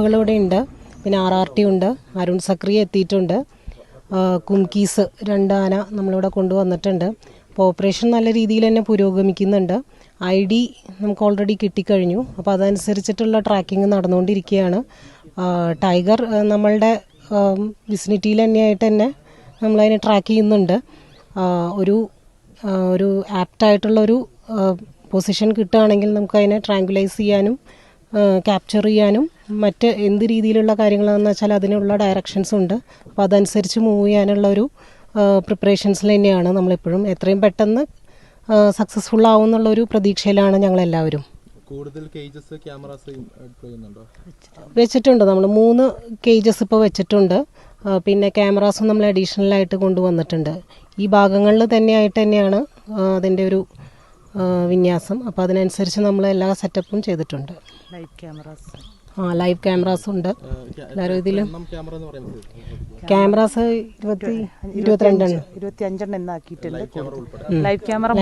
ഇവിടെ ഉണ്ട്. പിന്നെ ആർ ആർ ടി ഉണ്ട്. അരുൺ സക്രിയ എത്തിയിട്ടുണ്ട്. കുംകീസ് രണ്ട് ആന നമ്മളിവിടെ കൊണ്ടുവന്നിട്ടുണ്ട്. അപ്പോൾ ഓപ്പറേഷൻ നല്ല രീതിയിൽ തന്നെ പുരോഗമിക്കുന്നുണ്ട്. ഐ ഡി നമുക്ക് ഓൾറെഡി കിട്ടിക്കഴിഞ്ഞു. അപ്പോൾ അതനുസരിച്ചിട്ടുള്ള ട്രാക്കിംഗ് നടന്നുകൊണ്ടിരിക്കുകയാണ്. ടൈഗർ നമ്മളുടെ വിസിനിറ്റിയിൽ തന്നെയായിട്ട് തന്നെ നമ്മളതിനെ ട്രാക്ക് ചെയ്യുന്നുണ്ട്. ഒരു ഒരു ആപ്റ്റായിട്ടുള്ള ഒരു പൊസിഷൻ കിട്ടുകയാണെങ്കിൽ നമുക്ക് അതിനെ ട്രാങ്കുലൈസ് ചെയ്യാനും ക്യാപ്ചർ ചെയ്യാനും മറ്റ് എന്ത് രീതിയിലുള്ള കാര്യങ്ങളാണെന്ന് വെച്ചാൽ അതിനുള്ള ഡയറക്ഷൻസ് ഉണ്ട്. അപ്പോൾ അതനുസരിച്ച് മൂവ് ചെയ്യാനുള്ള ഒരു പ്രിപ്പറേഷൻസിൽ തന്നെയാണ് നമ്മളെപ്പോഴും എത്രയും പെട്ടെന്ന് സക്സസ്ഫുൾ ആവും എന്നുള്ളൊരു പ്രതീക്ഷയിലാണ് ഞങ്ങളെല്ലാവരും. കൂടുതൽ കേജസ് ക്യാമറാസ് വെച്ചിട്ടുണ്ട്. നമ്മൾ മൂന്ന് കേജസ് ഇപ്പോൾ വെച്ചിട്ടുണ്ട്. പിന്നെ ക്യാമറാസും നമ്മൾ അഡീഷണൽ ആയിട്ട് കൊണ്ടുവന്നിട്ടുണ്ട്. ഈ ഭാഗങ്ങളിൽ തന്നെയായിട്ട് തന്നെയാണ് അതിന്റെ ഒരു വിന്യാസം. അപ്പോൾ അതിനനുസരിച്ച് നമ്മൾ എല്ലാ സെറ്റപ്പും ചെയ്തിട്ടുണ്ട്. ലൈവ് ക്യാമറാസ് ആ ലൈവ് ക്യാമറാസ് ഉണ്ട്. എല്ലാവരും ഇതിലും ക്യാമറ എന്ന് പറയുന്നത് ക്യാമറാസ് ഇരുപത്തി ഇരുപത്തിരണ്ടെണ്ണം ഇരുപത്തി അഞ്ചെണ്ണം എന്നാക്കിയിട്ടുണ്ട് ലൈവ് ക്യാമറ